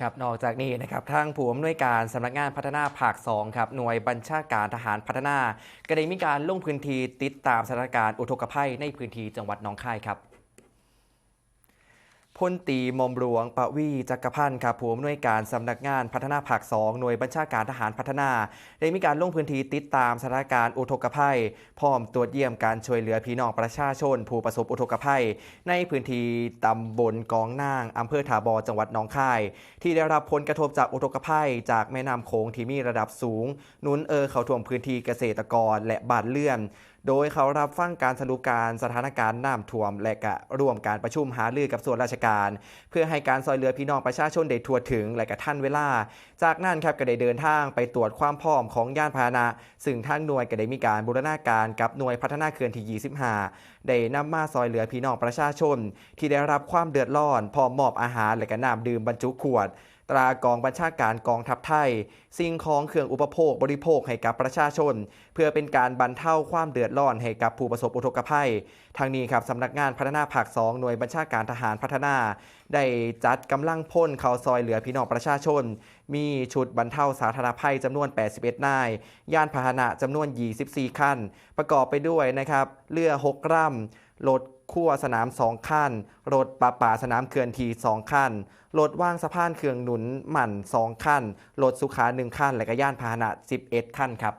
ครับนอกจากนี้นะครับทางผู้อำนวยการสำนักงานพัฒนาภาค2ครับหน่วยบัญชาการทหารพัฒนา ก็ได้มีการลงพื้นที่ติดตามสถานการณ์อุทกภัยในพื้นที่จังหวัดหนองคายครับ พลตีมอมหลวงปะวีจักรพันธ์ครับผู้อำนวยการสำนักงานพัฒนาภาค 2 หน่วยบัญชาการทหารพัฒนา ได้มีการลงพื้นที่ติดตามสถานการณ์อุทกภัย พร้อมตรวจเยี่ยมการช่วยเหลือพี่น้องประชาชน ผู้ประสบอุทกภัย ในพื้นที่ตำบลกองนางอำเภอถาบอจังหวัดหนองคาย ที่ได้รับผลกระทบจากอุทกภัย จากแม่น้ำโขงที่มีระดับสูงนุนเออเข้าท่วมพื้นที่เกษตรกรและบ้านเรือน โดยเขารับฟังการสรุปการสถานการณ์น้ำท่วม และกะร่วมการประชุมหารือกับส่วนราชการ เพื่อให้การซอยเหลือพี่น้องประชาชนได้ทั่วถึงและกะท่านเวลา จากนั้นครับก็ได้เดินทางไปตรวจความพร้อมของย่านพาหนะ ซึ่งทางหน่วยก็ได้มีการบูรณาการกับหน่วยพัฒนาเขื่อนที่ 25 ได้นำมาซอยเหลือพี่น้องประชาชน ที่ได้รับความเดือดร้อนพร้อมมอบอาหารและก็น้ำดื่มบรรจุขวด ตรากองบัญชาการกองทัพไทย สิ่งของเครื่องอุปโภคบริโภคให้กับประชาชน เพื่อเป็นการบรรเทาความเดือดร้อนให้กับผู้ประสบอุทกภัย ทางนี้ครับสำนักงานพัฒนาภาค 2 หน่วยบัญชาการทหารพัฒนา ได้จัดกำลังพ่นเข้าซอยเหลือพี่น้องประชาชน มีชุดบรรเทาสาธารณภัยจำนวน 81 นาย ยานพาหนะจำนวน 24 คัน ประกอบไปด้วยนะครับเรือ6ลำรถ ขั้วสนามสองขั้นรถปะป่าสนามเขื่อนทีสองขั้นรถว่างสะพานเครื่องหนุนหมั่นสองขั้นรถสุขาหนึ่งขั้นและก็ย่านพาหนะ 11คันครับ